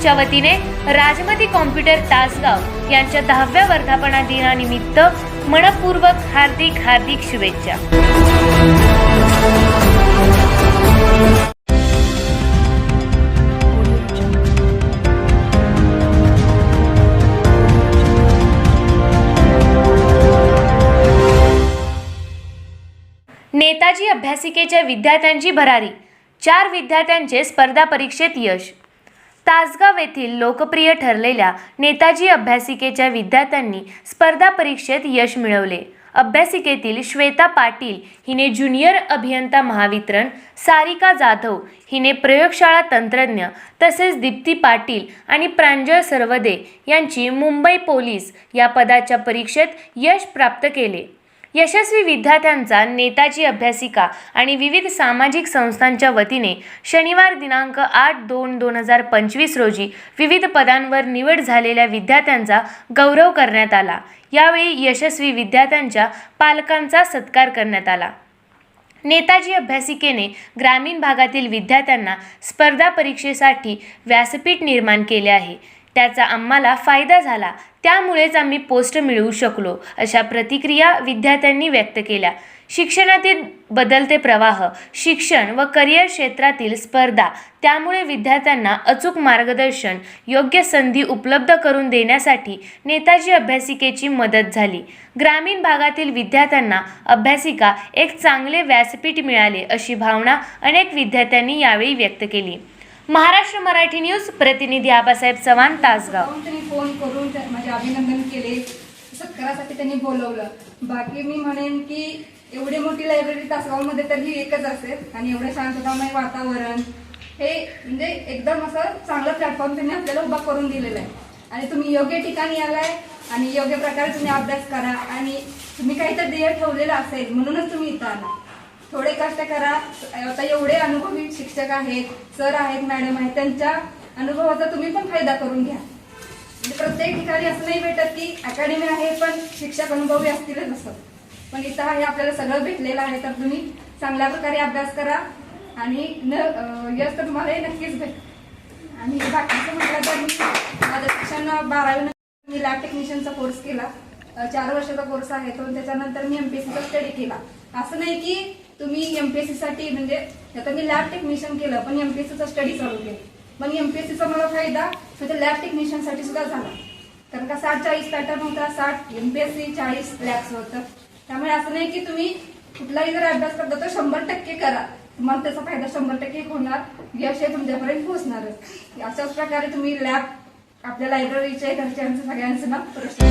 ग्रुपच्या वतीने राजमती कॉम्प्युटर तासगाव यांच्या दहाव्या वर्धापना दिनानिमित्त मनपूर्वक हार्दिक हार्दिक शुभेच्छा. नेताजी अभ्यासिकेच्या विद्यार्थ्यांची भरारी चार विद्यार्थ्यांचे स्पर्धा परीक्षेत यश. तासगाव येथील लोकप्रिय ठरलेल्या नेताजी अभ्यासिकेच्या विद्यार्थ्यांनी स्पर्धा परीक्षेत यश मिळवले. अभ्यासिकेतील श्वेता पाटील हिने ज्युनियर अभियंता महावितरण सारिका जाधव हिने प्रयोगशाळा तंत्रज्ञ तसेच दीप्ती पाटील आणि प्रांजळ सर्वदे यांची मुंबई पोलीस या पदाच्या परीक्षेत यश प्राप्त केले. यशस्वी विद्यार्थ्यांचा नेताजी अभ्यासिका आणि विविध सामाजिक संस्थांच्या वतीने शनिवार दिनांक आठ दोन दोन हजार पंचवीस रोजी विविध पदांवर निवड झालेल्या विद्यार्थ्यांचा गौरव करण्यात आला. यावेळी यशस्वी विद्यार्थ्यांच्या पालकांचा सत्कार करण्यात आला. नेताजी अभ्यासिकेने ग्रामीण भागातील विद्यार्थ्यांना स्पर्धा परीक्षेसाठी व्यासपीठ निर्माण केले आहे. त्याचा आम्हाला फायदा झाला. त्यामुळेच आम्ही पोस्ट मिळवू शकलो अशा प्रतिक्रिया विद्यार्थ्यांनी व्यक्त केल्या. शिक्षणातील बदलते प्रवाह शिक्षण व करिअर क्षेत्रातील स्पर्धा त्यामुळे विद्यार्थ्यांना अचूक मार्गदर्शन योग्य संधी उपलब्ध करून देण्यासाठी नेताजी अभ्यासिकेची मदत झाली. ग्रामीण भागातील विद्यार्थ्यांना अभ्यासिका एक चांगले व्यासपीठ मिळाले अशी भावना अनेक विद्यार्थ्यांनी यावेळी व्यक्त केली. महाराष्ट्र मराठी न्यूज प्रतिनिधी आबासाहेब चव्हाण तासगाव. त्यांनी फोन करून त्या- माझे अभिनंदन केले. सत्कारासाठी त्यांनी बोलवलं. बाकी मी म्हणेन की एवढी मोठी लायब्ररी तासगावमध्ये तर ही एकच असेल. आणि एवढं शांततामय वातावरण हे म्हणजे एकदम असं चांगलं प्लॅटफॉर्म त्यांनी आपल्याला उभा करून दिलेलं आहे. आणि तुम्ही योग्य ठिकाणी आलाय आणि योग्य प्रकारे तुम्ही अभ्यास करा. आणि तुम्ही काहीतरी ध्येय ठेवलेलं असेल म्हणूनच तुम्ही इथं आला थोडे कष्ट करा. आता एवढे अनुभवी शिक्षक आहेत सर आहेत मॅडम आहेत त्यांच्या अनुभवाचा तुम्ही पण फायदा करून घ्या. म्हणजे प्रत्येक ठिकाणी असं नाही भेटत की अकॅडमी आहे पण शिक्षक अनुभवी असतीलच असं. पण इथं हे आपल्याला सगळं भेटलेलं आहे तर तुम्ही चांगल्या प्रकारे अभ्यास करा. आणि न यश तर तुम्हाला हे नक्कीच भेट आणि बाकीचं म्हटलं तर मी माझं शिक्षण बारावी मी लॅब टेक्निशियनचा कोर्स केला. चार वर्षाचा कोर्स आहे तो त्याच्यानंतर मी एमपीएससीचा स्टडी केला. असं नाही की तुम्ही एमपीएससी साठी म्हणजे आता मी लॅब टेक्निशियन केलं पण एमपीएससीचा स्टडी चालू केला. पण एमपीएससीचा मला फायदा म्हणजे लॅब टेक्निशियनसाठी सुद्धा झाला. कारण का साठ चाळीस पॅटर्न होता साठ एमपीएससी चाळीस लॅब्स होतं. त्यामुळे असं नाही की तुम्ही कुठलाही जर अभ्यास करता तर शंभर टक्के करा. तुम्हाला त्याचा फायदा शंभर टक्के होणार. यश हे तुमच्यापर्यंत पोहोचणारच. अशाच प्रकारे तुम्ही लॅब आपल्या लायब्ररीच्या घरच्यांचं सगळ्यांचं ना प्रश्न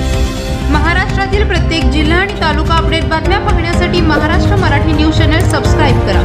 महाराष्ट्रातील प्रत्येक जिल्हा आणि तालुका अपडेट बातम्या पाहण्यासाठी Maharashtra Marathi news channel subscribe करा.